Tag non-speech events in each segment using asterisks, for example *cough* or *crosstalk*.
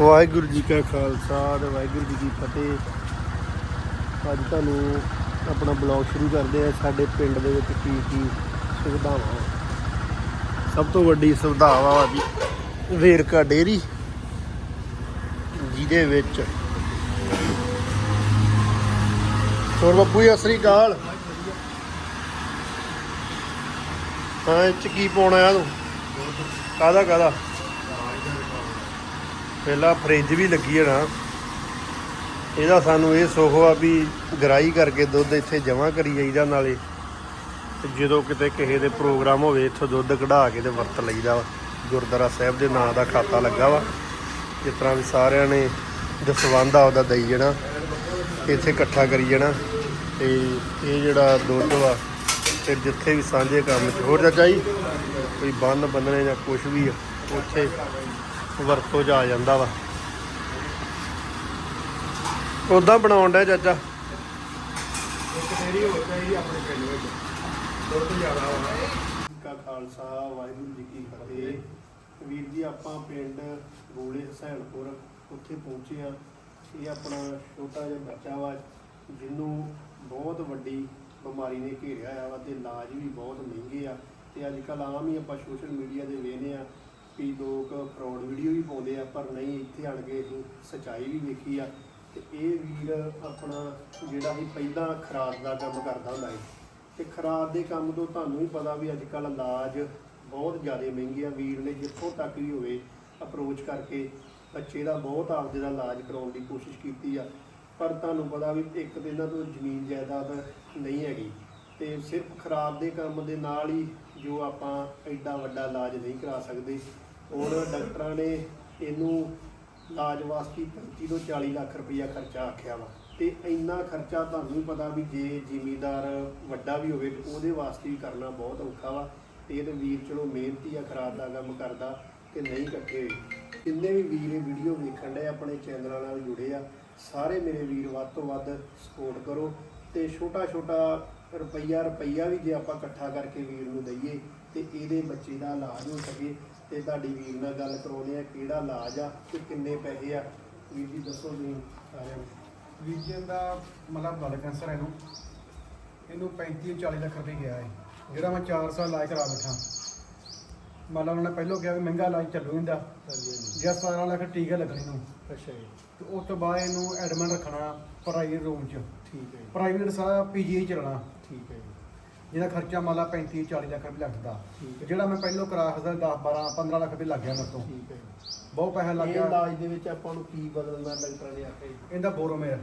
ਵਾਹਿਗੁਰੂ ਜੀ ਕਾ ਖਾਲਸਾ ਤੇ ਵਾਹਿਗੁਰੂ ਜੀ ਕੀ ਫਤਿਹ। ਅੱਜ ਤੁਹਾਨੂੰ ਆਪਣਾ ਬਲੌਗ ਸ਼ੁਰੂ ਕਰਦੇ ਆ ਸਾਡੇ ਪਿੰਡ ਦੇ ਵਿੱਚ ਕੀ ਕੀ ਸੁਵਿਧਾਵਾਂ ਸਭ ਤੋਂ ਵੱਡੀ ਸੁਵਿਧਾਵਾਂ ਵਾ ਜੀ, ਵੇਰਕਾ ਡੇਰੀ ਜਿਹਦੇ ਵਿੱਚ ਹੋਰ ਬੱਬੂ ਜੀ ਅਸਰੀ ਕਾਲ ਹਾਂ, ਇਹ ਚ ਕੀ ਪਾਉਣਾ ਆ ਤੂੰ? ਕਾਦਾ ਕਾਦਾ ਪਹਿਲਾਂ ਫ੍ਰਿਜ ਵੀ ਲੱਗੀ ਹੈ ਨਾ ਇਹਦਾ ਸਾਨੂੰ ਇਹ ਸੁੱਖ ਆ ਵੀ ਗਰਾਈ ਕਰਕੇ ਦੁੱਧ ਇੱਥੇ ਜਮ੍ਹਾਂ ਕਰੀ ਜਾਈਦਾ ਨਾਲੇ। ਤੇ ਜਦੋਂ ਕਿਤੇ ਕਿਸੇ ਦੇ ਪ੍ਰੋਗਰਾਮ ਹੋਵੇ ਇੱਥੋਂ ਦੁੱਧ ਕਢਾ ਕੇ ਤੇ ਵਰਤ ਲਈਦਾ ਵਾ। ਗੁਰਦੁਆਰਾ ਸਾਹਿਬ ਦੇ ਨਾਂ ਦਾ ਖਾਤਾ ਲੱਗਾ ਵਾ। ਜਿਸ ਤਰ੍ਹਾਂ ਵੀ ਸਾਰਿਆਂ ਨੇ ਦਸਵੰਧ ਆਪਦਾ ਦਈ ਜਾਣਾ ਇੱਥੇ ਇਕੱਠਾ ਕਰੀ ਜਾਣਾ। ਤੇ ਇਹ ਜਿਹੜਾ ਦੁੱਧ ਵਾ ਤੇ ਜਿੱਥੇ ਵੀ ਸਾਂਝੇ ਕੰਮ 'ਚ ਹੋਰ ਚਾਚਾ ਕੋਈ ਬੰਨ ਬੰਨਣੇ ਜਾਂ ਕੁਝ ਵੀ ਆ, ਉੱਥੇ ਵਰਤੋਂ 'ਚ ਆ ਜਾਂਦਾ ਵਾ। ਉਦਾਂ ਬਣਾਉਣ ਦਾ ਚਾਚਾ। ਇੱਕ ਡੇਰੀ ਹੋ ਚਾਹੀਦੀ ਆਪਣੇ ਪਿੰਡ ਵਿੱਚ। ਦੁੱਧ ਜ਼ਿਆਦਾ ਹੋਣਾ ਕਾ ਖਾਲਸਾ, ਵਾਹਿਗੁਰੂ ਜੀ ਕੀ ਫਤਿਹ। ਵੀਰ ਜੀ, ਆਪਾਂ ਪਿੰਡ ਗੋਲੇ ਹਸੈਨਪੁਰ ਉੱਥੇ ਪਹੁੰਚੇ ਆ। ਇਹ ਆਪਣਾ ਛੋਟਾ ਜਿਹਾ ਬੱਚਾ ਵਾ, ਜਿਹਨੂੰ ਬਹੁਤ ਵੱਡੀ ਬਿਮਾਰੀ ਨੇ ਘੇਰਿਆ ਆ ਵਾ ਤੇ ਇਲਾਜ ਵੀ ਬਹੁਤ ਮਹਿੰਗੇ ਆ। ਤੇ ਅੱਜ ਕੱਲ ਆਮ ਹੀ ਆਪਾਂ ਸੋਸ਼ਲ ਮੀਡੀਆ ਦੇ ਵੇਖਦੇ ਆ ਵੀ ਲੋਕ ਫਰਾਡ ਵੀਡੀਓ ਵੀ ਪਾਉਂਦੇ ਆ, ਪਰ ਨਹੀਂ, ਇੱਥੇ ਆਣ ਕੇ ਅਸੀਂ ਸਚਾਈ ਵੀ ਵੇਖੀ ਆ। ਤੇ ਇਹ ਵੀਰ ਆਪਣਾ ਜਿਹੜਾ ਸੀ ਪਹਿਲਾਂ ਖਰਾਦ ਦਾ ਕੰਮ ਕਰਦਾ ਹੁੰਦਾ ਸੀ, ਤੇ ਖਰਾਦ ਦੇ ਕੰਮ ਤੋਂ ਤੁਹਾਨੂੰ ਵੀ ਪਤਾ ਵੀ ਅੱਜ ਕੱਲ ਇਲਾਜ ਬਹੁਤ ਜ਼ਿਆਦਾ ਮਹਿੰਗੇ ਆ। ਵੀਰ ਨੇ ਜਿੱਥੋਂ ਤੱਕ ਵੀ ਹੋਵੇ ਅਪਰੋਚ ਕਰਕੇ ਬੱਚੇ ਦਾ ਬਹੁਤ ਆਪਦੇ ਦਾ ਇਲਾਜ ਕਰਾਉਣ ਦੀ ਕੋਸ਼ਿਸ਼ ਕੀਤੀ ਆ। ਪਰ ਤੁਹਾਨੂੰ ਪਤਾ ਵੀ ਇੱਕ ਤੇ ਇਹਨਾਂ ਤੋਂ ਜ਼ਮੀਨ ਜਾਇਦਾਦ ਨਹੀਂ ਹੈਗੀ, ਤੇ ਸਿਰਫ ਖਰਾਬ ਦੇ ਕੰਮ ਦੇ ਨਾਲ ਹੀ ਜੋ ਆਪਾਂ ਐਡਾ ਵੱਡਾ ਇਲਾਜ ਨਹੀਂ ਕਰਾ ਸਕਦੇ। ਔਰ ਡਾਕਟਰਾਂ ਨੇ ਇਹਨੂੰ ਇਲਾਜ ਵਾਸਤੇ 35 ਤੋਂ 40 ਲੱਖ ਰੁਪਈਆ ਖਰਚਾ ਆਖਿਆ ਵਾ। ਤੇ ਇੰਨਾ ਖਰਚਾ ਤੁਹਾਨੂੰ ਵੀ ਪਤਾ ਵੀ ਜੇ ਜ਼ਿਮੀਦਾਰ ਵੱਡਾ ਵੀ ਹੋਵੇ ਤੇ ਉਹਦੇ ਵਾਸਤੇ ਵੀ ਕਰਨਾ ਬਹੁਤ ਔਖਾ ਵਾ। ਤੇ ਇਹ ਤੇ ਵੀਰ ਚਲੋ ਮਿਹਨਤੀ ਆ, ਖਰਾਬ ਦਾ ਕੰਮ ਕਰਦਾ ਤੇ ਨਹੀਂ ਇਕੱਠੇ ਹੋਏ। ਜਿੰਨੇ ਵੀ ਵੀਰ ਇਹ ਵੀਡੀਓ ਵੇਖਣ ਦੇ ਆਪਣੇ ਚੈਨਲਾਂ ਨਾਲ ਜੁੜੇ ਆ, ਸਾਰੇ ਮੇਰੇ ਵੀਰ ਵੱਧ ਤੋਂ ਵੱਧ ਸਪੋਰਟ ਕਰੋ ਤੇ ਛੋਟਾ ਛੋਟਾ ਰੁਪਈਆ ਰੁਪਈਆ ਵੀ ਜੇ ਆਪਾਂ ਇਕੱਠਾ ਕਰਕੇ ਵੀਰ ਨੂੰ ਦਈਏ ਤੇ ਇਹਦੇ ਬੱਚੇ ਦਾ ਇਲਾਜ ਹੋ ਸਕੇ। ਤੇ ਤੁਹਾਡੀ ਵੀਰ ਨਾਲ ਗੱਲ ਕਰਾਉਂਦੇ ਆ ਕਿਹੜਾ ਇਲਾਜ ਆ ਤੇ ਕਿੰਨੇ ਪੈਸੇ ਆ? ਵੀਰ ਜੀ ਦੱਸੋ ਤੁਸੀਂ ਸਾਰਿਆਂ ਨੂੰ। ਵੀਜਨ ਦਾ ਮਤਲਬ ਬਲੱਡ ਕੈਂਸਰ ਹੈ ਇਹਨੂੰ। ਇਹਨੂੰ 35 40 ਲੱਖ ਰੁਪਏ ਗਿਆ ਹੈ ਜਿਹੜਾ ਮੈਂ 4 ਸਾਲ ਇਲਾਜ ਕਰਾ ਬੈਠਾ। ਮਤਲਬ ਉਹਨਾਂ ਨੇ ਪਹਿਲਾਂ ਕਿਹਾ ਵੀ ਮਹਿੰਗਾ ਇਲਾਜ ਚੱਲੂ ਇਹਦਾ। ਹਾਂਜੀ ਹਾਂਜੀ। ਜਾਂ 17 ਲੱਖ ਟੀਕਾ ਲੱਗਣੇ ਨੂੰ ਅੱਛਾ ਜੀ। ਤੇ ਉਸ ਤੋਂ ਬਾਅਦ ਇਹਨੂੰ ਐਡਮਿਟ ਰੱਖਣਾ ਪ੍ਰਾਈਵੇਟ ਰੂਮ 'ਚ। ਠੀਕ ਹੈ ਜੀ। ਪ੍ਰਾਈਵੇਟ ਸਾਰਾ ਪੀਜੀਆਈ ਚੱਲਣਾ। ਠੀਕ ਹੈ ਜੀ। ਜਿਹਦਾ ਖਰਚਾ ਮੰਨ ਲਾ 35 40 ਲੱਖ ਰੁਪਏ ਲੱਗਦਾ। ਠੀਕ ਹੈ। ਜਿਹੜਾ ਮੈਂ ਪਹਿਲਾਂ ਕਰਾ ਸਕਦਾ 10 12 15 ਲੱਖ ਰੁਪਏ ਲੱਗ ਗਿਆ ਮੇਰੇ ਤੋਂ। ਠੀਕ ਹੈ। ਬਹੁਤ ਪੈਸਾ ਲੱਗ ਇਹ ਗਿਆ ਇਲਾਜ ਦੇ ਵਿੱਚ ਆਪਾਂ ਨੂੰ ਕੀ ਬਦਲਣਾ ਡਾਕਟਰਾਂ ਨੇ ਆਖਿਆ ਜੀ ਇਹਦਾ ਬੋਰੋਮੇਰ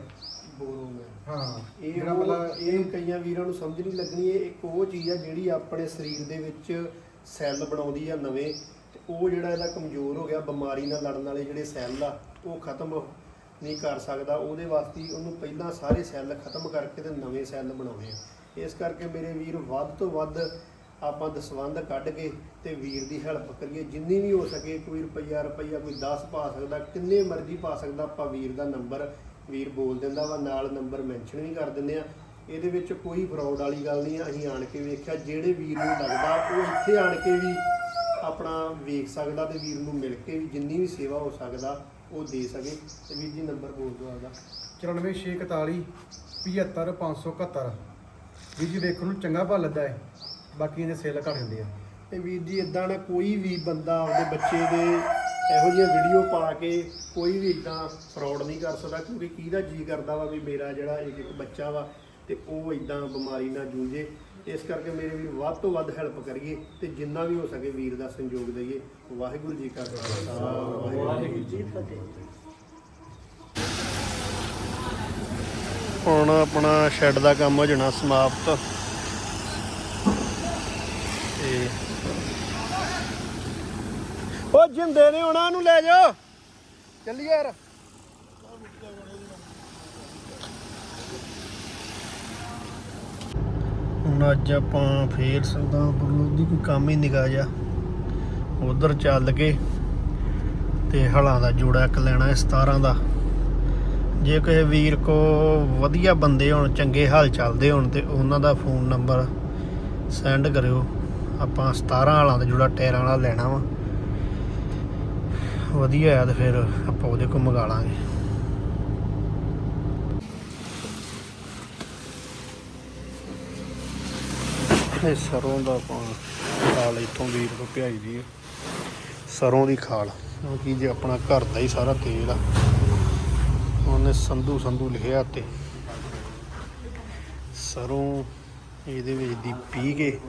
ਬੋਰੋਮੈਨ ਹਾਂ। ਇਹ ਜਿਹੜਾ ਉਹ- ਮਤਲਬ ਇਹ ਕਈਆਂ ਵੀਰਾਂ ਨੂੰ ਸਮਝ ਨਹੀਂ ਲੱਗਣੀ ਇਹ ਇੱਕ ਉਹ ਚੀਜ਼ ਆ ਜਿਹੜੀ ਆਪਣੇ ਸਰੀਰ ਦੇ ਵਿੱਚ ਸੈੱਲ ਬਣਾਉਂਦੀ ਆ ਨਵੇਂ। ਤੇ ਉਹ ਜਿਹੜਾ ਇਹਦਾ ਕਮਜ਼ੋਰ ਹੋ ਗਿਆ ਬਿਮਾਰੀ ਨਾਲ ਲੜਨ ਵਾਲੇ ਜਿਹੜੇ ਸੈੱਲ ਆ ਉਹ ਖਤਮ ਨਹੀਂ ਕਰ ਸਕਦਾ। ਉਹਦੇ ਵਾਸਤੇ ਉਹਨੂੰ ਪਹਿਲਾਂ ਸਾਰੇ ਸੈੱਲ ਖਤਮ ਕਰਕੇ ਤੇ ਨਵੇਂ ਸੈੱਲ ਬਣਾਉਣੇ ਆ। ਇਸ ਕਰਕੇ ਮੇਰੇ ਵੀਰ ਵੱਧ ਤੋਂ ਵੱਧ ਆਪਾਂ ਦਸਵੰਧ ਕੱਢ ਕੇ ਤੇ ਵੀਰ ਦੀ ਹੈਲਪ ਕਰੀਏ। ਜਿੰਨੀ ਵੀ ਹੋ ਸਕੇ ਕੋਈ ਰੁਪਈਆ ਰੁਪਈਆ ਕੋਈ 10 ਪਾ ਸਕਦਾ, ਕਿੰਨੇ ਮਰਜ਼ੀ ਪਾ ਸਕਦਾ, ਆਪਾਂ ਵੀਰ ਦਾ ਨੰਬਰ ਵੀਰ ਬੋਲ ਦਿੰਦਾ ਵਾ, ਨਾਲ ਨੰਬਰ ਮੈਂਸ਼ਨ ਵੀ ਕਰ ਦਿੰਦੇ ਆ। ਇਹਦੇ ਵਿੱਚ ਕੋਈ ਫਰਾਡ ਵਾਲੀ ਗੱਲ ਨਹੀਂ ਆ, ਅਸੀਂ ਆਣ ਕੇ ਵੇਖਿਆ, ਜਿਹੜੇ ਵੀਰ ਨੂੰ ਲੱਗਦਾ, ਉਹ ਇੱਥੇ ਆਣ ਕੇ ਵੀ ਆਪਣਾ ਵੇਖ ਸਕਦਾ ਤੇ ਵੀਰ ਨੂੰ ਮਿਲ ਕੇ ਵੀ ਜਿੰਨੀ ਵੀ ਸੇਵਾ ਹੋ ਸਕਦਾ, ਉਹ ਦੇ ਸਕੇ। ਤੇ ਵੀਰ ਜੀ ਨੰਬਰ ਬੋਲ ਦਿਓ ਆਪਦਾ। 94641 75571 ਵੀਰ ਜੀ ਵੇਖਣ ਨੂੰ ਚੰਗਾ ਭਾ ਲੱਦਾ ਹੈ। ਬਾਕੀ ਇਹਦੇ ਸੇਲ ਘੱਟ ਹੁੰਦੇ ਆ। ਤੇ ਵੀਰ ਜੀ ਇਦਾਂ ਨਾ ਕੋਈ ਵੀ ਬੰਦਾ ਆਪਣੇ ਬੱਚੇ ਦੇ ਇਹੋ ਜਿਹੀਆਂ ਵੀਡੀਓ ਪਾ ਕੇ ਕੋਈ ਵੀ ਇਦਾਂ ਫਰਾਡ ਨਹੀਂ ਕਰ ਸਕਦਾ, ਕਿਉਂਕਿ ਕਿਹਦਾ ਜੀ ਕਰਦਾ ਵਾ ਵੀ ਮੇਰਾ ਜਿਹੜਾ ਇੱਕ ਇੱਕ ਬੱਚਾ ਵਾ ਤੇ ਉਹ ਇਦਾਂ ਬਿਮਾਰੀ ਨਾਲ ਜੂਝੇ ਇਸ ਕਰਕੇ ਮੇਰੇ ਵੀ ਵੱਧ ਤੋਂ ਵੱਧ ਹੈਲਪ ਕਰੀਏ ਤੇ ਜਿੰਨਾ ਵੀ ਹੋ ਸਕੇ ਵੀਰ ਦਾ ਸੰਯੋਗ ਦਈਏ। ਵਾਹਿਗੁਰੂ ਜੀ ਕਾ ਖਾਲਸਾ, ਵਾਹਿਗੁਰੂ ਜੀ ਫਤਿਹ। ਹੁਣ ਆਪਣਾ ਸ਼ੈੱਡ ਦਾ ਕੰਮ ਹੋ ਜਾਣਾ ਸਮਾਪਤ। ਤੇ ਉਹ ਜਿੰਦੇ ਨੇ ਉਹਨਾਂ ਨੂੰ ਲੈ ਜਾਓ। ਚੱਲੀ ਯਾਰ। ਹੁਣ ਅੱਜ ਆਪਾਂ ਫੇਰ ਸਰਦਾਰਪੁਰ ਲੋਧੀ ਕੋਈ ਕੰਮ ਹੀ ਨਿਕਾ ਜਾ ਉਧਰ ਚੱਲ ਕੇ ਤੇ ਹਲਾਂ ਦਾ ਜੋੜਾ ਇੱਕ ਲੈਣਾ ਹੈ 17 ਦਾ। ਜੇ ਕਿਸੇ ਵੀਰ ਕੋ ਵਧੀਆ ਬੰਦੇ ਹੋਣ, ਚੰਗੇ ਹਾਲ ਚੱਲਦੇ ਹੋਣ ਤੇ ਉਹਨਾਂ ਦਾ ਫੋਨ ਨੰਬਰ ਸੈਂਡ ਕਰਿਓ। ਆਪਾਂ 17 ਵਾਲਾ ਦਾ ਜੋੜਾ ਟਾਇਰਾਂ ਵਾਲਾ ਲੈਣਾ ਵਾ। ਵਧੀਆ ਆ ਤੇ ਫਿਰ ਆਪਾਂ ਉਹਦੇ ਕੋਲ ਮੰਗਾ ਲਾਂਗੇ। ਇਹ ਸਰੋਂ ਦਾ ਆਪਾਂ ਖਾਲ ਇੱਥੋਂ ਵੀਰ ਤੋਂ ਭਿਆਈ ਦੀ ਸਰੋਂ ਦੀ ਖਾਲ। ਕਿਉਂਕਿ ਜੇ ਆਪਣਾ ਘਰ ਦਾ ਹੀ ਸਾਰਾ ਤੇਲ ਆ। ਉਹਨੇ ਸੰਧੂ ਸੰਧੂ ਲਿਖਿਆ ਤੇ ਸਰੋਂ ਇਹਦੇ ਵਿੱਚ ਦੀ ਪੀ ਕੇ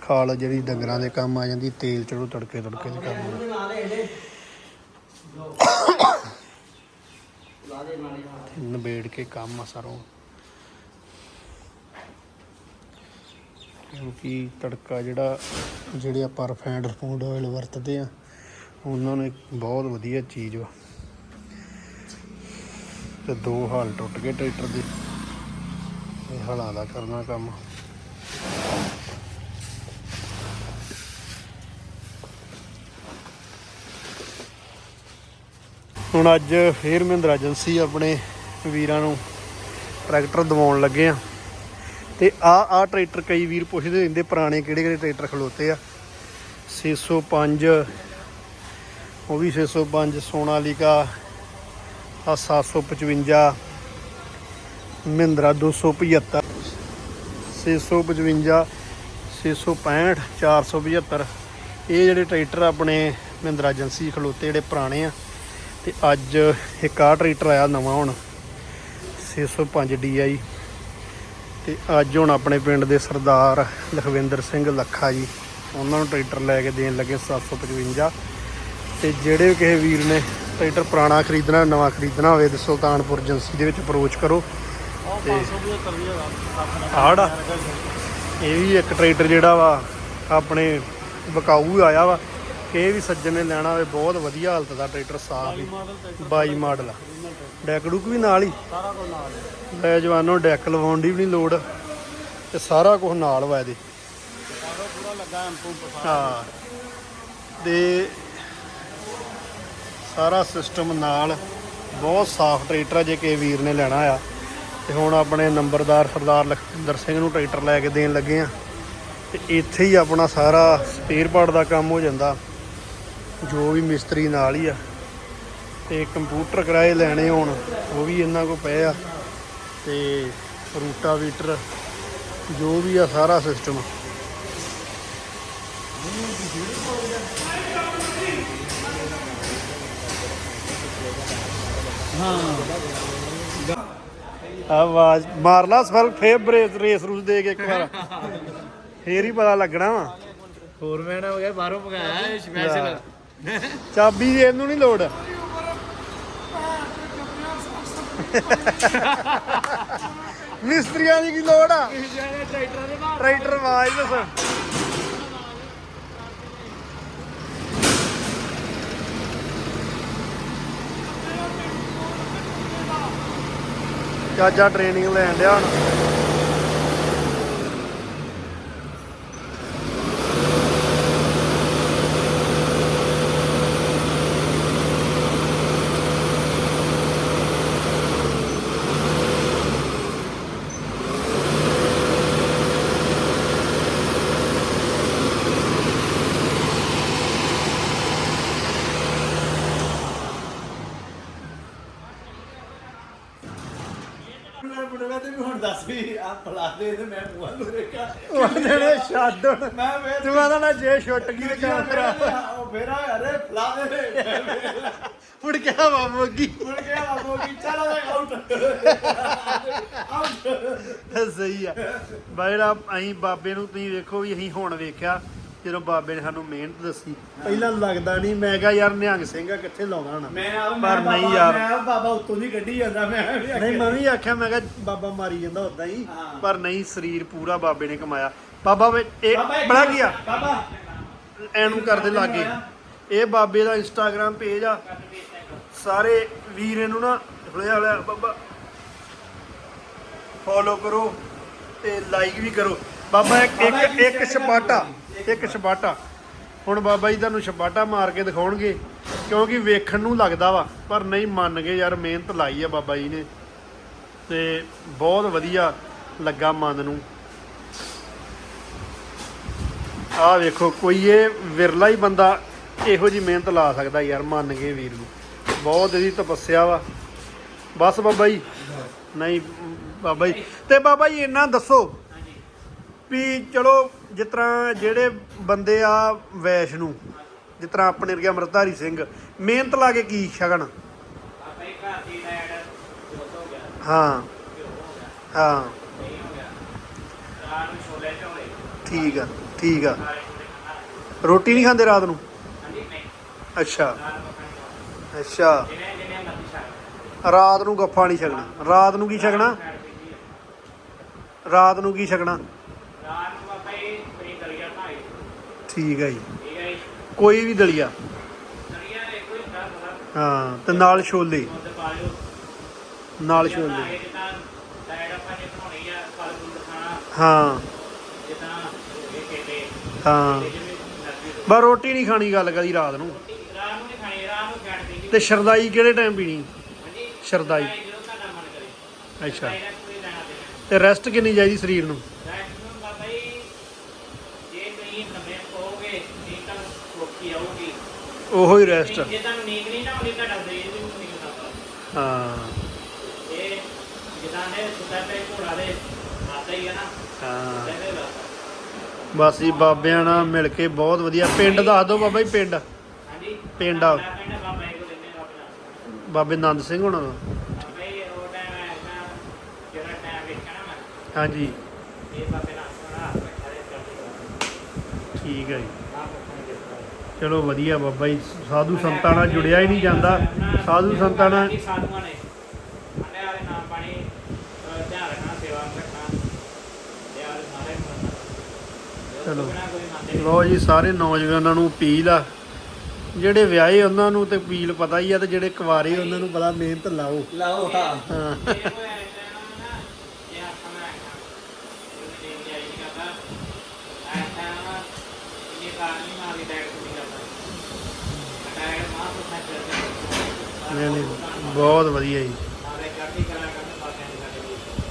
ਖਾਲ ਜਿਹੜੀ ਡੰਗਰਾਂ ਦੇ ਕੰਮ ਆ ਜਾਂਦੀ, ਤੇਲ ਚੜੋ ਤੜਕੇ ਤੜਕੇ ਦੇ ਕੰਮ ਆ। ਨਿਬੇੜ ਕੇ ਕੰਮ ਆ ਸਰੋਂ ਕਿਉਂਕਿ ਤੜਕਾ ਜਿਹੜਾ, ਜਿਹੜੇ ਆਪਾਂ ਰਿਫਾਈਨਡ ਰਿਫੂਨਡ ਆਇਲ ਵਰਤਦੇ ਆ, ਉਹਨਾਂ ਨੂੰ ਇੱਕ ਬਹੁਤ ਵਧੀਆ ਚੀਜ਼ ਵਾ ਤੇ ਦੋ ਹਾਲ ਟੁੱਟ ਗਏ ਟਰੈਕਟਰ ਦੇ। ਇਹ ਹਾਲਾਂ ਦਾ ਕਰਨਾ ਕੰਮ। ਹੁਣ ਅੱਜ ਫੇਰ ਮਹਿੰਦਰਾ ਏਜੰਸੀ ਆਪਣੇ ਵੀਰਾਂ ਨੂੰ ਟਰੈਕਟਰ ਦਿਵਾਉਣ ਲੱਗੇ ਆ। ਤੇ ਆ ਆ ਟਰੈਕਟਰ ਕਈ ਵੀਰ ਪੁੱਛਦੇ ਰਹਿੰਦੇ, ਪੁਰਾਣੇ ਕਿਹੜੇ ਕਿਹੜੇ ਟਰੈਕਟਰ ਖਲੋਤੇ ਆ? 605 ਉਹ ਵੀ 605 ਸੋਨਾਲੀਕਾ ਆ 755 ਮਹਿੰਦਰਾ 275 655 665 475 ਇਹ ਜਿਹੜੇ ਟਰੈਕਟਰ ਆਪਣੇ ਮਹਿੰਦਰਾ ਏਜੰਸੀ ਖਲੋਤੇ ਜਿਹੜੇ ਪੁਰਾਣੇ ਆ, ਤੇ ਅੱਜ ਇੱਕ ਆਹ ਟਰੈਕਟਰ ਆਇਆ ਨਵਾਂ ਹੁਣ 605 DI ਤੇ ਅੱਜ ਹੁਣ ਆਪਣੇ ਪਿੰਡ ਦੇ ਸਰਦਾਰ ਲਖਵਿੰਦਰ ਸਿੰਘ ਲੱਖਾ ਜੀ, ਉਹਨਾਂ ਨੂੰ ਟਰੈਕਟਰ ਲੈ ਕੇ ਦੇਣ ਲੱਗੇ 755 ਤੇ ਜਿਹੜੇ ਵੀ ਕਿਸੇ ਵੀਰ ਨੇ ਟਰੈਕਟਰ ਪੁਰਾਣਾ ਖਰੀਦਣਾ ਨਵਾਂ ਖਰੀਦਣਾ ਹੋਵੇ ਤੇ ਸੁਲਤਾਨਪੁਰ ਏਜੰਸੀ ਦੇ ਵਿੱਚ ਅਪਰੋਚ ਕਰੋ। ਤੇ ਆੜਾ ਇਹ ਵੀ ਇੱਕ ਟਰੈਕਟਰ ਜਿਹੜਾ ਵਾ ਆਪਣੇ ਵਿਕਾਊ ਆਇਆ ਵਾ। ਕਿ ਇਹ ਵੀ ਸੱਜਣ ਨੇ ਲੈਣਾ ਹੋਵੇ ਬਹੁਤ ਵਧੀਆ ਹਾਲਤ ਦਾ ਟਰੈਕਟਰ ਸਾਫ਼ ਹੀ। 22 ਮਾਡਲ ਆ। ਡੈਕ ਡੁੱਕ ਵੀ ਨਾਲ ਹੀ। ਸਾਰਾ ਕੁਝ ਨਾਲ ਹੈ। ਲੈ ਜਵਾਨੋ ਡੈਕ ਲਵਾਉਣ ਦੀ ਵੀ ਨਹੀਂ ਲੋੜ। ਤੇ ਸਾਰਾ ਕੁਝ ਨਾਲ ਵਾ ਇਹਦੇ। ਪੂਰਾ ਲੱਗਾ ਐਮਪੂ ਹਾਂ। ਤੇ ਸਾਰਾ ਸਿਸਟਮ ਨਾਲ ਬਹੁਤ ਸਾਫ਼ ਟਰੈਕਟਰ ਆ, ਜੇ ਕਿਸੇ ਵੀਰ ਨੇ ਲੈਣਾ ਆ। ਤੇ ਹੁਣ ਆਪਣੇ ਨੰਬਰਦਾਰ ਸਰਦਾਰ ਲਖਵਿੰਦਰ ਸਿੰਘ ਨੂੰ ਟਰੈਕਟਰ ਲੈ ਕੇ ਦੇਣ ਲੱਗੇ ਆ। ਤੇ ਇੱਥੇ ਹੀ ਆਪਣਾ ਸਾਰਾ ਸਪੇਅਰ ਪਾਰਟ ਦਾ ਕੰਮ ਹੋ ਜਾਂਦਾ। ਜੋ ਵੀ ਮਿਸਤਰੀ ਨਾਲ ਹੀ ਆ। ਤੇ ਕੰਪਿਊਟਰ ਕਿਰਾਏ ਲੈਣੇ ਹੋਣ, ਉਹ ਵੀ ਇਹਨਾਂ ਕੋਲ ਪਏ ਆ। ਤੇ ਰੂਟਾਵੀਟਰ ਜੋ ਵੀ ਆ, ਸਾਰਾ ਸਿਸਟਮ ਆਵਾਜ਼ ਮਾਰ ਲਾ ਸਫਲ ਬਰੇਸ ਰੇਸ ਰੂਸ ਦੇ ਕੇ ਇੱਕ ਵਾਰ। ਫੇਰ ਹੀ ਪਤਾ ਲੱਗਣਾ ਵਾ। ਹੋਰ ਮੈਨ ਹੋ ਗਿਆ ਬਾਹਰੋਂ ਮੰਗਾਇਆ ਸਪੈਸ਼ਲ ਚਾਬੀ ਦੀ ਇਹਨੂੰ ਨਹੀਂ ਲੋੜ। ਮਿਸਤਰੀਆਂ ਦੀ ਕੀ ਲੋੜ ਆ? ਟਰੈਕਟਰ ਦੇ ਨਾਲ ਟਰੈਕਟਰ ਆਵਾਜ਼ ਦੱਸ। ਚਾਚਾ ਟ੍ਰੇਨਿੰਗ ਲੈਣ ਡਿਆ ਹੁਣ। ਤੇ ਵੀ ਹੁਣ ਦੱਸ ਵੀ ਆ ਪਲਾ ਦੇ ਤੇ ਮੈਂ ਮੂੰਹ ਨੂੰ ਰੇਖਾ। ਉਹਦੇ ਨੇ ਛੱਡ ਮੈਂ ਵੇ ਤੂੰ ਆਦਾ ਨਾ ਜੇ ਛੁੱਟ ਗਈ ਤੇ ਕੰਮ ਖਰਾਬ ਉਹ ਫੇਰਾ ਅਰੇ ਪਲਾ ਦੇ। ਮੁੜ ਕੇ ਹਵਾ ਮੋਗੀ। ਮੁੜ ਕੇ ਆਵੋ ਕੀ ਚਲਾ ਆਊਟ ਆਊਟ ਸਹੀ ਆ। ਬਾਇਰਾ ਅਸੀਂ ਬਾਬੇ ਨੂੰ ਤੁਸੀਂ ਵੇਖੋ ਵੀ ਅਸੀਂ ਹੁਣ ਵੇਖਿਆ ਜਦੋਂ ਬਾਬੇ ਨੇ ਸਾਨੂੰ ਮਿਹਨਤ ਦੱਸੀ ਪਹਿਲਾਂ ਲੱਗਦਾ ਨਹੀਂ ਮੈਂ ਕਿਹਾ ਯਾਰ ਨਿਹੰਗ ਸਿੰਘ ਆ ਕਿੱਥੇ ਲਾਉਣਾ ਹਣਾ? ਮੈਂ ਆ ਪਰ ਨਹੀਂ ਯਾਰ। ਮੈਂ ਬਾਬਾ ਉੱਤੋਂ ਦੀ ਕੱਢੀ ਜਾਂਦਾ ਮੈਂ ਵੀ ਨਹੀਂ ਮੈਂ ਵੀ ਆਖਿਆ ਮੈਂ ਕਿਹਾ ਬਾਬਾ ਮਾਰੀ ਜਾਂਦਾ ਉਦਾਂ ਹੀ ਹਾਂ। ਪਰ ਨਹੀਂ ਸਰੀਰ ਪੂਰਾ ਬਾਬੇ ਨੇ ਕਮਾਇਆ। ਬਾਬਾ ਵੇ ਇਹ ਬਾਬਾ ਇੱਕ ਬੜਾ ਕੀ ਆ? ਬਾਬਾ। ਐਨੂੰ ਕਰਦੇ ਲਾਗੇ। ਇਹ ਬਾਬੇ ਦਾ ਇੰਸਟਾਗ੍ਰam ਪੇਜ ਆ। ਸਾਰੇ ਵੀਰ ਇਹਨੂੰ ਨਾ ਹੁਲਿਆ ਹੁਲਿਆ ਬਾਬਾ। ਫੋਲੋ ਕਰੋ ਤੇ ਲਾਈਕ ਵੀ ਕਰੋ। ਬਾਬਾ, ਇੱਕ ਇੱਕ ਇੱਕ ਛਪਾਟਾ ਇੱਕ ਛਪਾਟਾ ਹੁਣ ਬਾਬਾ ਜੀ ਤੁਹਾਨੂੰ ਛਪਾਟਾ ਮਾਰ ਕੇ ਦਿਖਾਉਣਗੇ, ਕਿਉਂਕਿ ਵੇਖਣ ਨੂੰ ਲੱਗਦਾ ਵਾ, ਪਰ ਨਹੀਂ ਮੰਨ ਗਏ ਯਾਰ, ਮਿਹਨਤ ਲਾਈ ਆ ਬਾਬਾ ਜੀ ਨੇ। ਤੇ ਬਹੁਤ ਵਧੀਆ ਲੱਗਾ ਮਨ ਨੂੰ। ਆਹ ਵੇਖੋ, ਕੋਈ ਇਹ ਵਿਰਲਾ ਹੀ ਬੰਦਾ ਇਹੋ ਜੀ ਮਿਹਨਤ ਲਾ ਸਕਦਾ ਯਾਰ, ਮੰਨ ਗਏ ਵੀਰ ਨੂੰ। ਬਹੁਤ ਇਹਦੀ ਤਪੱਸਿਆ ਵਾ। ਬਸ ਬਾਬਾ ਜੀ। ਨਹੀਂ, ਬਾਬਾ ਜੀ। ਤੇ ਬਾਬਾ ਜੀ, ਇੰਨਾ ਦੱਸੋ ਵੀ ਚਲੋ, ਜਿਸ ਤਰ੍ਹਾਂ ਜਿਹੜੇ ਬੰਦੇ ਆ ਵੈਸ਼ ਨੂੰ ਜਿਸ ਤਰ੍ਹਾਂ ਆਪਣੇ ਵਰਗੇ ਅਮਰਤਾਰੀ ਸਿੰਘ, ਮਿਹਨਤ ਲਾ ਕੇ ਕੀ ਛਕਣ? ਹਾਂ ਹਾਂ। ਠੀਕ ਆ ਠੀਕ ਆ। ਰੋਟੀ ਨਹੀਂ ਖਾਂਦੇ ਰਾਤ ਨੂੰ? ਅੱਛਾ। ਅੱਛਾ। ਰਾਤ ਨੂੰ ਗੱਫਾ ਨਹੀਂ ਛਕਣਾ। ਰਾਤ ਨੂੰ ਕੀ ਛਕਣਾ? ਰਾਤ ਨੂੰ ਕੀ ਛਕਣਾ ਰਾਤ ਨੂੰ ਆਪਾਂ ਇਹ ਪਰੀ ਦਲੀਆ ਬਣਾਈ ਠੀਕ ਹੈ ਜੀ। ਠੀਕ ਹੈ ਜੀ ਕੋਈ ਵੀ ਦਲੀਆ। ਦਲੀਆ ਦੇ ਕੋਈ ਹੁੰਦਾ ਹਾਂ, ਤੇ ਨਾਲ ਛੋਲੇ। ਦੁੱਧ ਪਾ ਲਿਓ ਨਾਲ ਛੋਲੇ। ਜਿੱਦਾਂ ਡੈਡ ਆਪਾਂ ਨੇ ਬਣਾਉਣੀ ਆ ਫਲ ਫੁੱਲ ਖਾਣਾ ਹਾਂ। ਜਿੱਦਾਂ ਇਹ ਕੇਲੇ ਹਾਂ। ਤੇ ਜਿਵੇਂ ਨਰਜੀ ਬਸ ਰੋਟੀ ਨਹੀਂ ਖਾਣੀ ਗੱਲ ਕਰੀ ਰਾਤ ਨੂੰ। ਰਾਤ ਨੂੰ ਨਹੀਂ ਖਾਣੀ ਰਾਤ ਨੂੰ ਛੱਡ ਦੇਗੀ ਤੇ ਸ਼ਰਦਾਈ ਕਿਹੜੇ ਟਾਈਮ ਪੀਣੀ? ਹਾਂਜੀ ਸ਼ਰਦਾਈ। ਜਦੋਂ ਤੁਹਾਡਾ ਮਨ ਕਰੇ ਅੱਛਾ। ਇਹਦਾ ਕੋਈ ਲੈਣਾ ਦੇਣਾ ਤੇ ਰੈਸਟ ਕਿੰਨੀ ਚਾਹੀਦੀ ਸਰੀਰ ਨੂੰ ਮੈਕਸਿਮਮ ਬਾਬਾ ਜੀ ਜੇ ਤੁਸੀਂ ਨਵੇਂ ਕਹੋਗੇ ਨੀਂਦ ਤਾਂ ਆਊਗੀ। ਉਹੋ ਹੀ ਰੈਸਟ ਜੇ ਤੁਹਾਨੂੰ ਨੀਂਦ ਨਹੀਂ ਨਾ ਆਉਂਦੀ ਤੁਹਾਡਾ ਸਰੀਰ ਵੀ ਨਹੀਂ ਕਰਦਾ ਹਾਂ। ਇਹ ਜਿੱਦਾਂ ਨੇ ਸੁੱਤਾ ਤੇ ਘੋੜਾ ਦੇ ਆਤਾ ਹੀ ਹੈ ਨਾ। ਹਾਂ। ਬਸ ਜੀ ਬਾਬਿਆਂ ਨਾਲ ਮਿਲ ਕੇ ਬਹੁਤ ਵਧੀਆ। ਪਿੰਡ ਦੱਸ ਦਿਓ ਬਾਬਾ ਜੀ ਪਿੰਡ। ਹਾਂਜੀ। ਪਿੰਡ ਆ। ਬਾਬਾ ਨੰਦ ਸਿੰਘ ਹੋਣਾ ਦਾ। ਹਾਂਜੀ। ਠੀਕ ਹੈ ਜੀ। ਚਲੋ ਵਧੀਆ ਬਾਬਾ ਜੀ ਸਾਧੂ ਸੰਤਾਂ ਨਾਲ ਜੁੜਿਆ ਹੀ ਨਹੀਂ ਜਾਂਦਾ। ਸਾਧੂ ਸੰਤਾਂ ਨਾਲ ਸਾਧੂਆਂ ਨੇ ਅੰਨੇ ਵਾਲੇ ਨਾਮ ਪਾਣੀ ਅਹ ਧਿਆਨ ਰੱਖਣਾ ਸੇਵਾ ਰੱਖਣਾ ਤੇ ਆਲੇ ਸਾਰੇ ਚਲੋ। ਲੋ ਜੀ ਸਾਰੇ ਨੌਜਵਾਨਾਂ ਨੂੰ ਅਪੀਲ ਆ। ਜਿਹੜੇ ਵਿਆਹੇ ਉਹਨਾਂ ਨੂੰ ਤੇ ਅਪੀਲ ਪਤਾ ਹੀ ਆ ਤੇ ਜਿਹੜੇ ਕੁਆਰੇ ਉਹਨਾਂ ਨੂੰ ਪਤਾ ਮਿਹਨਤ ਲਾਓ। ਲਾਓ ਹਾਂ ਹਾਂ ਜੇ ਕੋਈ ਐਸਾ ਨਾ ਇਹ ਆਪਾਂ ਮੈਂ ਇਹ ਦੇਣ ਦੀ ਆਈ ਨਹੀਂ ਕਰਦਾ ਐਸਾ ਨਾ ਇਹ ਕਾਰ ਨਹੀਂ ਮਾਰੀ ਡੈਡ ਕੁੜੀ ਕਰਦਾ ਡੈਡ ਮਾਂ ਤੋਂ ਮੈਂ ਚੱਲਦਾ ਨਹੀਂ ਨਹੀਂ ਬਹੁਤ ਵਧੀਆ ਜੀ।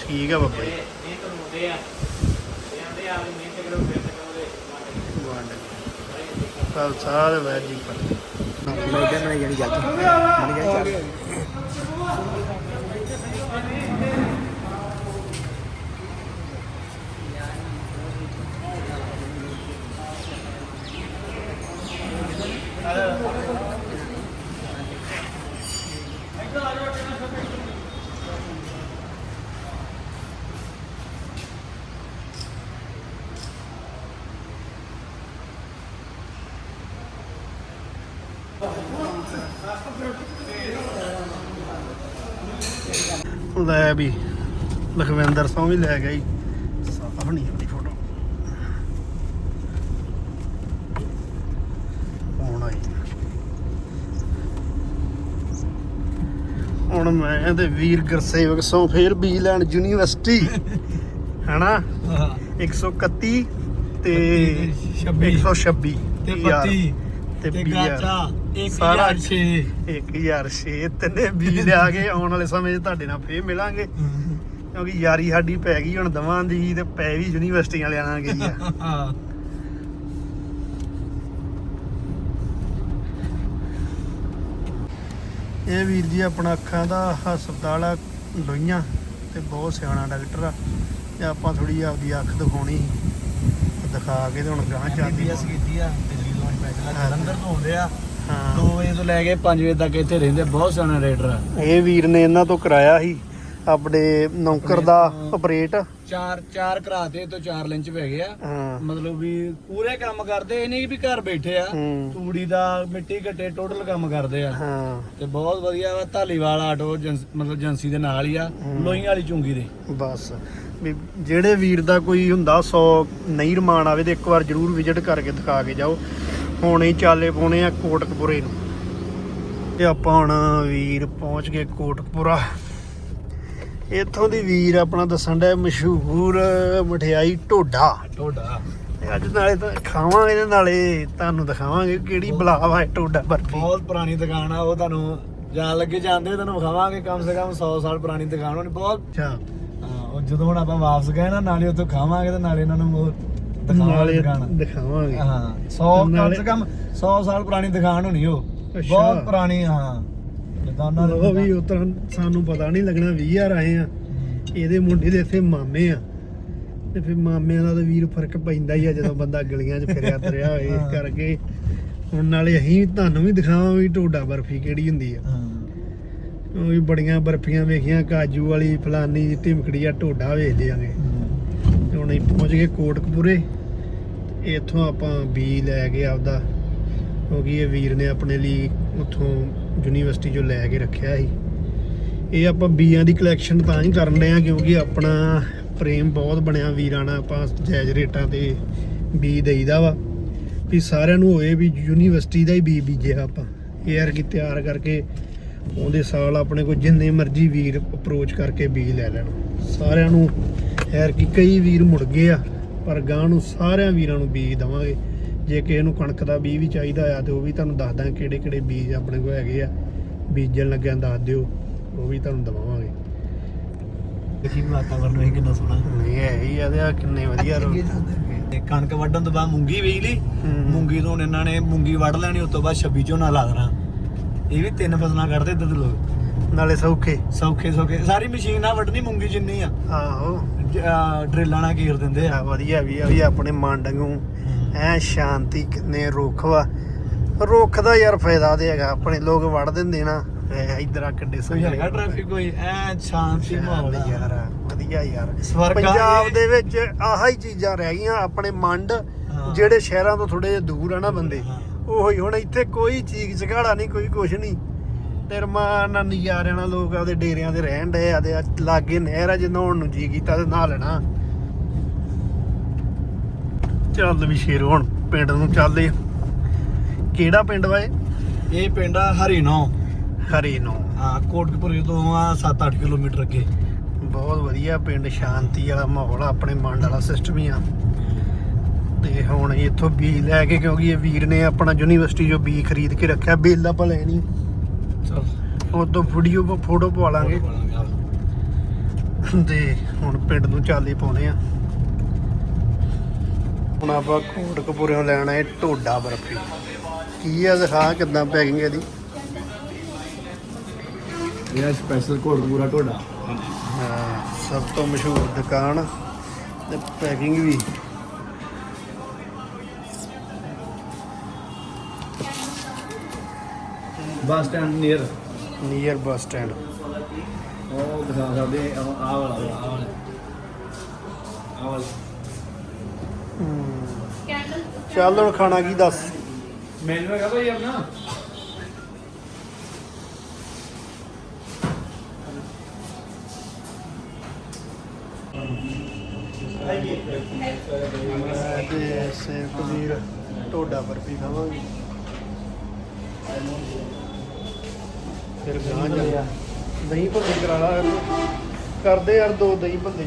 ਠੀਕ ਆ ਬਾਬਾ ਜੀ। ਜਿਹੜੇ ਮਿਹਨਤ ਨੂੰ ਹੁੰਦੇ ਆ ਤੇ ਆਂਦੇ ਆ ਵੀ ਮਿਹਨਤ ਕਰੋ ਫਿਰ ਤੱਕ ਉਹਦੇ ਵੰਡ ਮਾਰੇ ਖਾਲਸਾ ਤੇ ਵਾਹਿਗੁਰੂ ਜੀ ਕੀ ਫਤਿਹ ਮੈਂ ਇਦਾਂ ਬਣਾਈ ਜਾਣੀ ਜੱਜ ਬਣ ਗਿਆ ਚੱਲ ਲੈ ਵੀ ਲਖਵਿੰਦਰ ਸਿੰਘ ਵੀ ਲੈ ਗਿਆ ਜੀ। ਸਾਫ਼ ਨਹੀਂ ਆਉਂਦੀ ਫੋਟੋ ਹੁਣ ਆਈ। ਹੁਣ ਮੈਂ ਤੇ ਵੀਰ ਗੁਰਸੇਵਕ ਸੋਂ ਫੇਰ ਬੀਲੈਂਡ ਯੂਨੀਵਰਸਿਟੀ। ਹੈਨਾ? 131 ਤੇ 26 126 ਤੇ PR, 32 ਤੇ ਤੇ PR, ਗਾਚਾ। ਸਾਰਾ 1006 1006 ਤਿੰਨੇ ਬੀ ਲਿਆ ਕੇ ਆਉਣ ਵਾਲੇ ਸਮੇਂ 'ਚ ਤੁਹਾਡੇ ਨਾਲ ਫੇਰ ਮਿਲਾਂਗੇ। ਕਿਉਂਕਿ ਯਾਰੀ ਸਾਡੀ ਪੈ ਗਈ ਹੁਣ ਦਵਾਂ ਦੀ ਤੇ ਪੈ ਵੀ ਯੂਨੀਵਰਸਿਟੀ ਵਾਲਿਆਂ ਨਾਲ ਗਈ ਆ। ਇਹ ਵੀਰ ਜੀ ਆਪਣਾ ਅੱਖਾਂ ਦਾ ਹਸਪਤਾਲ ਆ ਲੋਈਆਂ ਤੇ ਬਹੁਤ ਸਿਆਣਾ ਡਾਕਟਰ ਆ। ਤੇ ਆਪਾਂ ਥੋੜੀ ਆਪਦੀ ਅੱਖ ਦਿਖਾਉਣੀ ਦਿਖਾ ਕੇ ਤੇ ਹੁਣ ਗਾਂ ਕੀਤੀ ਆ ਦਿੱਲੀ ਤੋਂ ਹਾਂ। ਜਲੰਧਰ ਤੋਂ ਆਉਂਦੇ ਆ। ਹਾਂ। 2 ਵਜੇ ਤੋਂ ਲੈ ਕੇ 5 ਵਜੇ ਤੱਕ ਇੱਥੇ ਰਹਿੰਦੇ ਬਹੁਤ ਸਿਆਣਾ ਰੇਡਰ ਆ। ਇਹ ਵੀਰ ਨੇ ਇਹਨਾਂ ਤੋਂ ਕਰਾਇਆ ਸੀ ਆਪਣੇ ਨੌਕਰ ਦਾ ਹਾਂ। ਆਪਰੇਟ ਚਾਰ ਚਾਰ ਕਰਾਤੇ ਤੋਂ ਚਾਰ ਲਿੰਚ ਪੈ ਗਏ ਆ। ਹਾਂ। ਮਤਲਬ ਵੀ ਪੂਰੇ ਕੰਮ ਕਰਦੇ ਇਹ ਨਹੀਂ ਵੀ ਘਰ ਬੈਠੇ ਆ। ਹੂੰ। ਤੂੜੀ ਦਾ ਮਿੱਟੀ ਘੱਟੇ ਟੋਟਲ ਕੰਮ ਕਰਦੇ ਆ। ਹਾਂ। ਤੇ ਬਹੁਤ ਵਧੀਆ ਵਾ ਧਾਲੀਵਾਲ ਆਟੋ ਏਜੰਸ- ਮਤਲਬ ਏਜੰਸੀ ਦੇ ਨਾਲ ਹੀ ਆ ਵਾਲੀ ਚੁੰਗੀ ਦੇ। ਬਸ। ਵੀ ਜਿਹੜੇ ਵੀਰ ਦਾ ਕੋਈ ਹੁੰਦਾ 100 ਨਹੀਂ ਰਮਾਨ ਆਵੇ ਤੇ ਇੱਕ ਵਾਰ ਜਰੂਰ ਵਿਜ਼ਿਟ ਕਰਕੇ ਦਿਖਾ ਕੇ ਜਾਓ। ਹੁਣ ਹੀ ਚਾਲੇ ਪਾਉਣੇ ਆ ਕੋਟਕਪੁਰੇ ਨੂੰ। ਤੇ ਆਪਾਂ ਹੁਣ ਵੀਰ ਪਹੁੰਚ ਗਏ ਕੋਟਕਪੁਰਾ। ਇੱਥੋਂ ਦੀ ਵੀਰ ਆਪਣਾ ਦੱਸਣ ਦਾ ਮਸ਼ਹੂਰ ਮਠਿਆਈ ਢੋਡਾ। ਟੋਡਾ ਤੇ ਅੱਜ ਨਾਲੇ ਤਾਂ ਖਾਵਾਂਗੇ ਤੇ ਨਾਲੇ ਤੁਹਾਨੂੰ ਦਿਖਾਵਾਂਗੇ ਕਿਹੜੀ ਬਲਾਵਾ ਹੈ ਢੋਡਾ ਬਰਫੀ। ਬਹੁਤ ਪੁਰਾਣੀ ਦੁਕਾਨ ਆ ਉਹ ਤੁਹਾਨੂੰ ਜਾਣ ਲੱਗੇ ਜਾਂਦੇ ਤੁਹਾਨੂੰ ਵਿਖਾਵਾਂਗੇ ਕਮ ਸੇ ਕਮ 100 ਸਾਲ ਪੁਰਾਣੀ ਦੁਕਾਨ ਹੋਣੀ ਬਹੁਤ। ਅੱਛਾ। ਹਾਂ, ਉਹ ਜਦੋਂ ਹੁਣ ਆਪਾਂ ਵਾਪਸ ਗਏ ਨਾ ਨਾਲੇ ਉੱਥੋਂ ਖਾਵਾਂਗੇ ਤੇ ਨਾਲੇ ਇਹਨਾਂ ਨੂੰ ਦਿਖਾਵਾਂਗੇ ਨਾਲੇ ਦੁਕਾਨ। ਦਿਖਾਵਾਂਗੇ। ਹਾਂ 100 ਕਮ ਨਾਲੇ- ਸੇ ਕਮ 100 ਸਾਲ ਪੁਰਾਣੀ ਦੁਕਾਨ ਹੋਣੀ ਉਹ। ਅੱਛਾ। ਬਹੁਤ ਪੁਰਾਣੀ ਹਾਂ। ਦੁਕਾਨਾਂ ਉਹ ਵੀ ਉਸ ਤਰ੍ਹਾਂ ਸਾਨੂੰ ਪਤਾ ਨਹੀਂ ਲੱਗਣਾ 20000 ਆਏ ਆ। ਇਹਦੇ ਮੁੰਡੇ ਦੇ ਇੱਥੇ ਮਾਮੇ ਆ। ਤੇ ਫਿਰ ਮਾਮਿਆਂ ਦਾ ਤਾਂ ਵੀਰ ਫ਼ਰਕ ਪੈਂਦਾ ਹੀ ਆ ਜਦੋਂ ਬੰਦਾ ਗਲੀਆਂ 'ਚ ਫਿਰਿਆ ਤੁਰਿਆ ਹੋਏ ਇਸ। ਕਰਕੇ। ਹੁਣ ਨਾਲੇ ਅਸੀਂ ਤੁਹਾਨੂੰ ਵੀ ਦਿਖਾਵਾਂ ਵੀ ਢੋਡਾ ਬਰਫੀ ਕਿਹੜੀ ਹੁੰਦੀ ਆ। ਹਾਂ। ਉਹ ਵੀ ਬੜੀਆਂ ਬਰਫੀਆਂ ਵੇਖੀਆਂ ਕਾਜੂ ਵਾਲੀ ਫਲਾਨੀ ਢਿਮਕੜੀ ਆ ਢੋਡਾ ਵੇਖ ਲਿਆਂਗੇ ਹੁਣ ਅਸੀਂ ਪਹੁੰਚ ਗਏ ਕੋਟਕਪੂਰੇ। ਇੱਥੋਂ ਆਪਾਂ ਬੀ ਲੈ ਕੇ ਆਪਦਾ, ਕਿਉਂਕਿ ਇਹ ਵੀਰ ਨੇ ਆਪਣੇ ਲਈ ਉੱਥੋਂ ਯੂਨੀਵਰਸਿਟੀ ਚੋਂ ਲੈ ਕੇ ਰੱਖਿਆ ਸੀ। ਇਹ ਆਪਾਂ ਬੀਆਂ ਦੀ ਕਲੈਕਸ਼ਨ ਤਾਂ ਹੀ ਕਰਨ ਰਹੇ ਆ ਕਿਉਂਕਿ ਆਪਣਾ ਪ੍ਰੇਮ ਬਹੁਤ ਬਣਿਆ ਵੀਰਾਂ ਨਾਲ, ਆਪਾਂ ਜਾਇਜ਼ ਰੇਟਾਂ ਤੇ ਬੀ ਦੇਈਦਾ ਵਾ। ਵੀ ਸਾਰਿਆਂ ਨੂੰ ਹੋਏ ਵੀ ਯੂਨੀਵਰਸਿਟੀ ਦਾ ਹੀ ਬੀ ਬੀਜਿਆ ਆਪਾਂ। ਇਹ ਯਾਰ ਕੀ ਤਿਆਰ ਕਰਕੇ ਉਹਦੇ ਸਾਲ ਆਪਣੇ ਕੋਲ ਜਿੰਨੇ ਮਰਜ਼ੀ ਵੀਰ ਅਪਰੋਚ ਕਰਕੇ ਬੀ ਲੈ ਲੈਣ। ਸਾਰਿਆਂ ਨੂੰ ਯਾਰ ਕੀ ਕਈ ਵੀਰ ਮੁੜ ਗਏ ਆ ਪਰ ਗਾਂ ਨੂੰ ਸਾਰਿਆਂ ਵੀਰਾਂ ਨੂੰ ਬੀਜ ਦਵਾਂਗੇ। ਜੇ ਕਿਸੇ ਨੂੰ ਕਣਕ ਦਾ ਬੀਜ ਵੀ ਚਾਹੀਦਾ ਆ ਤੇ ਉਹ ਵੀ ਤੁਹਾਨੂੰ ਦੱਸ ਦਾਂ ਕਿਹੜੇ ਕਿਹੜੇ ਬੀਜ ਆਪਣੇ ਕੋਲ ਹੈਗੇ ਆ। ਬੀਜਣ ਲੱਗਿਆਂ ਦੱਸ ਦਿਓ ਉਹ ਵੀ ਤੁਹਾਨੂੰ ਦਵਾਵਾਂਗੇ। ਦੇਖੀ ਵਾਤਾਵਰਨ ਇਹ ਕਿੰਨਾ ਸੋਹਣਾ ਨਹੀਂ ਹੈ ਹੀ ਆ ਤੇ ਆ ਕਿੰਨੇ ਵਧੀਆ ਰੋ ਤੇ ਕਣਕ ਵੱਢਣ ਤੋਂ ਬਾਅਦ ਮੂੰਗੀ ਵੇਚ ਲਈ। ਮੂੰਗੀ ਤੋਂ ਇਹਨਾਂ ਨੇ ਮੂੰਗੀ ਵੱਢ ਲੈਣੀ ਉਸ ਤੋਂ ਬਾਅਦ 26 ਝੋਨਾ ਲਾ ਦੇਣਾ। ਇਹ ਵੀ ਤਿੰਨ ਫਸਲਾਂ ਕੱਢਦੇ ਇੱਧਰ ਦੇ ਲੋਕ। ਨਾਲੇ ਸੌਖੇ। ਸੌਖੇ ਸੌਖੇ। ਸਾਰੀ ਮਸ਼ੀਨ ਨਾਲ ਵੱਢਣੀ ਮੂੰਗੀ ਜਿੰਨੀ ਆ। ਆਹ। ਡਰਿੱਲਾਂ ਨਾਲ ਘੇਰ ਦਿੰਦੇ ਆ। ਵਧੀਆ ਵੀ ਆ ਵੀ ਆਪਣੇ ਮਨ ਨੂੰ ਐ ਸ਼ਾਂਤੀ ਕਿੰਨੇ ਰੁੱਖ ਵਾ। ਰੁੱਖ ਦਾ ਯਾਰ ਫਾਇਦਾ ਤੇ ਹੈਗਾ ਆਪਣੇ ਲੋਕ ਵੜ ਦਿੰਦੇ ਨਾ। ਇਧਰ ਆ ਕਿੱਡੇ ਕੋਈ ਹੈਗਾ ਟ੍ਰੈਫਿਕ ਕੋਈ? ਐ ਸ਼ਾਂਤੀ ਮਾਹੌਲ। ਯਾਰ ਵਧੀਆ ਯਾਰ। ਪੰਜਾਬ। ਦੇ ਵਿੱਚ ਆਹ ਹੀ ਚੀਜ਼ਾਂ ਰਹਿ ਗਈਆਂ ਆਪਣੇ ਮੰਡ। ਜਿਹੜੇ ਸ਼ਹਿਰਾਂ ਤੋਂ ਥੋੜੇ ਜਿਹਾ ਦੂਰ ਆ ਨਾ ਬੰਦੇ। ਉਹੀ ਹੁਣ ਇੱਥੇ ਕੋਈ ਚੀਜ਼ ਝਗਾੜਾ ਨਹੀਂ ਕੋਈ ਕੁਛ ਨਹੀਂ। ਤੇ ਰਮਾਨ ਨਾਲ ਨਜ਼ਾਰਿਆਂ ਨਾਲ ਲੋਕ ਆਪਦੇ ਡੇਰਿਆਂ ਤੇ ਰਹਿਣ ਡਏ ਆ ਤੇ ਲਾਗੇ ਨਹਿਰ ਆ ਜੇ ਨਹਾਉਣ ਨੂੰ ਜੀ ਕੀਤਾ ਤੇ ਨਹਾ ਲੈਣਾ। ਚੱਲ ਵੀ ਸ਼ੇਰ ਹੁਣ ਪਿੰਡ ਨੂੰ ਚੱਲਦੇ ਕਿਹੜਾ ਪਿੰਡ ਵਾ ਇਹ? ਇਹ ਪਿੰਡ ਆ ਹਰੀਨੋ। ਹਰੀ ਨੂੰ। ਹਾਂ ਕੋਟਕਪੁਰੇ ਤੋਂ ਆ 7-8 ਕਿਲੋਮੀਟਰ ਅੱਗੇ। ਬਹੁਤ ਵਧੀਆ ਪਿੰਡ ਸ਼ਾਂਤੀ ਵਾਲਾ ਮਾਹੌਲ ਆਪਣੇ ਮੰਡ ਵਾਲਾ ਸਿਸਟਮ ਹੀ ਆ। ਤੇ ਹੁਣ ਇੱਥੋਂ ਬੀ ਲੈ ਕੇ ਕਿਉਂਕਿ ਇਹ ਵੀਰ ਨੇ ਆਪਣਾ ਯੂਨੀਵਰਸਿਟੀ ਚੋਂ ਬੀ ਖਰੀਦ ਕੇ ਰੱਖਿਆ ਬਿੱਲ ਆਪਾਂ ਲੈਣੀ ਚਲ ਉਹ ਤੋਂ ਵੀਡੀਓ ਫੋਟੋ ਪਵਾ ਲਾਂਗੇ। ਤੇ ਹੁਣ ਪਿੰਡ ਨੂੰ ਚਾਲੇ ਪਾਉਣੇ ਆ। ਹੁਣ ਆਪਾਂ ਕੋਟਕਪੂਰਿਓਂ ਲੈਣਾ ਹੈ ਢੋਡਾ ਬਰਫੀ। ਕੀ ਆ ਦਿਖਾ ਕਿਦਾਂ ਪੈਕਿੰਗ ਇਹਦੀ? ਇਹ ਸਪੈਸ਼ਲ ਕੋਟਕਪੂਰਾ ਢੋਡਾ। ਹਾਂ ਸਭ ਤੋਂ ਮਸ਼ਹੂਰ ਦੁਕਾਨ। ਤੇ ਪੈਕਿੰਗ ਵੀ bus stand near near bus stand ਉਹ ਦਿਖਾ ਸਕਦੇ ਆ ਆਹ ਵਾਲਾ ਆਹ ਵਾਲਾ। ਆਹ ਵਾਲਾ। ਚੱਲ ਹੁਣ ਖਾਣਾ ਕੀ ਦੱਸ? ਮੈਨੂ ਹੈਗਾ ਭਾਈ ਆਪਣਾ। ਤੇ ਸੇਵ ਪਨੀਰ ਢੋਡਾ ਬਰਫੀ ਖਾਵਾਂਗੇ। ਫਿਰ ਗਾਂ ਜਾ ਦਹੀਂ ਭੱਲੇ ਕਰਾ ਲਾ। ਕਰਦੇ ਯਾਰ ਦੋ ਦਹੀਂ ਭੱਲੇ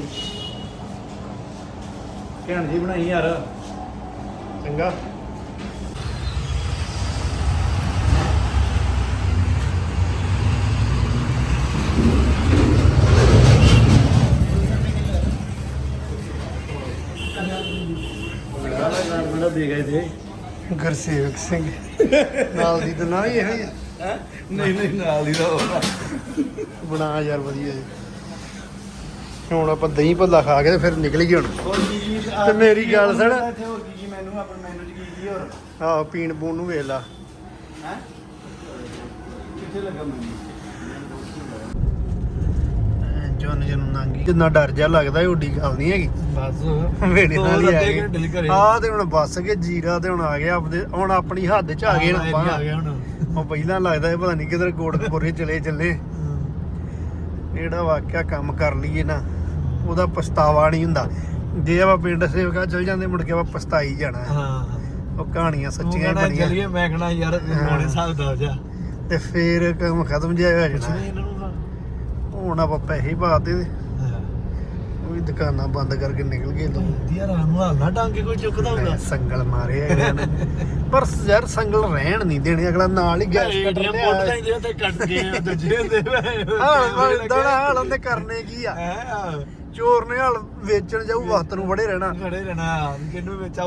ਘੈਂਟ ਜੀ ਬਣਾਈ ਯਾਰ। ਚੰਗਾ। ਬੜਾ ਦੇ ਗਏ ਤੇ ਗੁਰਸੇਵਕ ਸਿੰਘ। ਨਾਲ ਦੀ ਤਾਂ ਨਾ ਹੀ ਇਹੋ ਹੀ ਨਹੀਂ ਨਹੀਂ ਨਾਲ ਹੀ ਦਾ ਬਣਾ ਯਾਰ ਵਧੀਆ ਜੀ। ਹੁਣ ਆਪਾਂ ਦਹੀਂ ਭੱਲਾ ਖਾ ਕੇ ਤੇ ਫਿਰ ਨਿਕਲ ਗਏ ਹੁਣ। ਤੇ ਮੇਰੀ ਗੱਲ ਸੁਣ। ਇੱਥੇ ਹੋਰ ਕੀ ਕੀ ਮੈਨੂੰ ਆਪਣੇ ਮੈਨੂ ਚ ਕੀ ਕੀ ਹੋਰ? ਆਹ ਪੀਣ ਪੂਣ ਨੂੰ ਵੇਖ ਲਾ। ਹੈ? ਕਿੱਥੇ ਲੱਗਾ ਮੈਨੂੰ ਜਨ ਜਨ ਨੰਗੀ ਕਿੰਨਾ ਡਰ ਜਾ ਲੱਗਦਾ ਇਹ ਓਡੀ ਗੱਲ ਨਹੀਂ ਹੈਗੀ। ਬਸ। ਵੇੜੇ ਨਾਲ ਹੀ ਆ। ਗਏ। ਆ ਤੇ ਹੁਣ ਬੱਸ ਕੇ ਜੀਰਾ ਤੇ ਹੁਣ ਆ ਗਿਆ ਆਪਦੇ ਹੁਣ ਆਪਣੀ ਹੱਦ ਚ ਆ ਗਏ ਨਾ ਆ ਆਪਾਂ। ਗਿਆ ਹੁਣ। ਉਹ ਪਹਿਲਾਂ ਲੱਗਦਾ ਇਹ ਪਤਾ ਨਹੀਂ ਕਿਧਰ ਕੋਟਕਪੁਰੇ ਚਲੇ ਚੱਲੇ। ਜਿਹੜਾ ਵਾਕਿਆ ਕੰਮ ਕਰ ਲਈਏ ਨਾ ਉਹਦਾ ਪਛਤਾਵਾ ਨਹੀਂ ਹੁੰਦਾ। ਜੇ ਆਪਾਂ ਪਿੰਡ ਸੇਵਕਾ ਚਲ ਜਾਂਦੇ ਮੁੜ ਕੇ ਆਪਾਂ ਪਛਤਾਈ ਜਾਣਾ। ਹਾਂ। ਉਹ ਕਹਾਣੀਆਂ ਸੱਚੀਆਂ ਬਣੀਆਂ। ਚਲੀਏ ਮੈਂ ਕਹਣਾ ਯਾਰ ਮੋੜੇ ਹਿਸਾਬ ਦਾ ਜਾ। ਤੇ ਫੇਰ ਕੰਮ ਖਤਮ ਜਿਹਾ ਹੋ ਜਾਣਾ। ਹੁਣ ਆਪਾਂ ਪੈਸੇ ਹਾਂ ਉਹ ਵੀ ਦੁਕਾਨਾਂ ਬੰਦ ਕਰਕੇ ਨਿਕਲ ਗਏ ਲੋਕ ਰਾਤ ਨੂੰ ਹਾਲ ਨਾ ਡਾਂਗੇ ਕੋਈ ਚੁੱਕਦਾ ਹੋਊਗਾ। ਸੰਗਲ ਮਾਰੇ ਅਗਲਿਆਂ ਨੇ। ਪਰ ਯਾਰ ਸੰਗਲ ਰਹਿਣ ਨਹੀਂ ਦੇਣੇ ਅਗਲਾ ਨਾਲ ਹੀ ਗੈਸ ਕੱਢ ਲਿਆ ਲੈਂਦੇ ਤੇ ਕੱਟ ਗਏ ਦੂਜੇ *laughs* ਹੁੰਦੇ ਹਾਲ ਦਣਾ ਹਾਲ ਉਹਨੇ ਕਰਨੇ ਕੀ ਆ? ਚੋਰ ਨੇ ਹਾਲ ਵੇਚਣ ਜਾਊ ਵਕਤ ਨੂੰ ਫੜੇ ਰਹਿਣਾ। ਖੜੇ ਰਹਿਣਾ ਕਿੰਨੂੰ ਵਿੱਚ